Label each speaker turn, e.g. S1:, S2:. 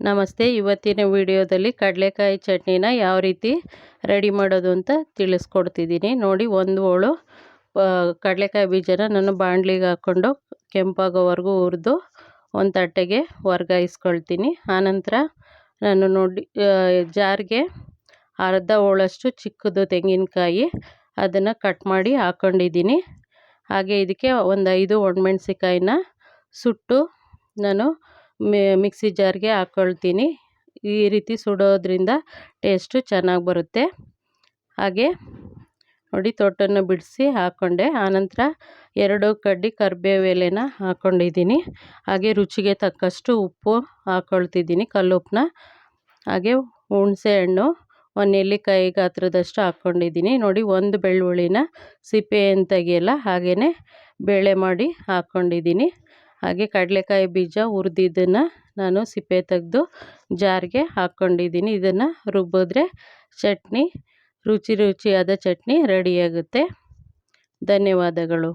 S1: ನಮಸ್ತೆ. ಇವತ್ತಿನ ವಿಡಿಯೋದಲ್ಲಿ ಕಡಲೆಕಾಯಿ ಚಟ್ನಿನ ಯಾವ ರೀತಿ ರೆಡಿ ಮಾಡೋದು ಅಂತ ತಿಳಿಸ್ಕೊಡ್ತಿದ್ದೀನಿ. ನೋಡಿ, ಒಂದು ಹೋಳು ಕಡಲೆಕಾಯಿ ಬೀಜನ ನಾನು ಬಾಣಲಿಗೆ ಹಾಕ್ಕೊಂಡು ಕೆಂಪಾಗೋವರೆಗೂ ಹುರಿದು ಒಂದು ತಟ್ಟೆಗೆ ವರ್ಗಾಯಿಸ್ಕೊಳ್ತೀನಿ. ಆನಂತರ ನಾನು ನೋಡಿ ಜಾರಿಗೆ ಅರ್ಧ ಹೋಳಷ್ಟು ಚಿಕ್ಕದು ತೆಂಗಿನಕಾಯಿ ಅದನ್ನು ಕಟ್ ಮಾಡಿ ಹಾಕ್ಕೊಂಡಿದ್ದೀನಿ ಹಾಗೆ ಇದಕ್ಕೆ ಒಂದು ಐದು ಒಣಮೆಣ್ಸಿಕಾಯಿನ ಸುಟ್ಟು ನಾನು ಮಿಕ್ಸಿ ಜಾರ್ಗೆ ಹಾಕ್ಕೊಳ್ತೀನಿ ಈ ರೀತಿ ಸುಡೋದ್ರಿಂದ ಟೇಸ್ಟು ಚೆನ್ನಾಗಿ ಬರುತ್ತೆ. ಹಾಗೆ ನೋಡಿ ತೊಟ್ಟನ್ನು ಬಿಡಿಸಿ ಹಾಕ್ಕೊಂಡೆ ಆನಂತರ ಎರಡು ಕಡ್ಡಿ ಕರಿಬೇವು ಎಲೆನ ಹಾಕ್ಕೊಂಡಿದ್ದೀನಿ ಹಾಗೆ ರುಚಿಗೆ ತಕ್ಕಷ್ಟು ಉಪ್ಪು ಹಾಕ್ಕೊಳ್ತಿದ್ದೀನಿ ಕಲ್ಲುಪ್ಪನ್ನ ಹಾಗೆ ಹುಣಸೆ ಹಣ್ಣು ಒಂದು ನೆಲ್ಲಿಕಾಯಿ ಗಾತ್ರದಷ್ಟು ಹಾಕ್ಕೊಂಡಿದ್ದೀನಿ ನೋಡಿ ಒಂದು ಬೆಳ್ಳುಳ್ಳಿನ ಸಿಪ್ಪೆ ತೆಗೆಯಲ್ಲ ಹಾಗೆಯೇ ಬೇಳೆ ಮಾಡಿ ಹಾಕ್ಕೊಂಡಿದ್ದೀನಿ ಹಾಗೆ ಕಡಲೆಕಾಯಿ ಬೀಜ ಹುರಿದಿದ್ದನ್ನು ನಾನು ಸಿಪ್ಪೆ ತೆಗೆದು ಜಾರಿಗೆ ಹಾಕ್ಕೊಂಡಿದ್ದೀನಿ. ಇದನ್ನು ರುಬ್ಬಿದ್ರೆ ಚಟ್ನಿ, ರುಚಿ ರುಚಿಯಾದ ಚಟ್ನಿ ರೆಡಿಯಾಗುತ್ತೆ ಧನ್ಯವಾದಗಳು.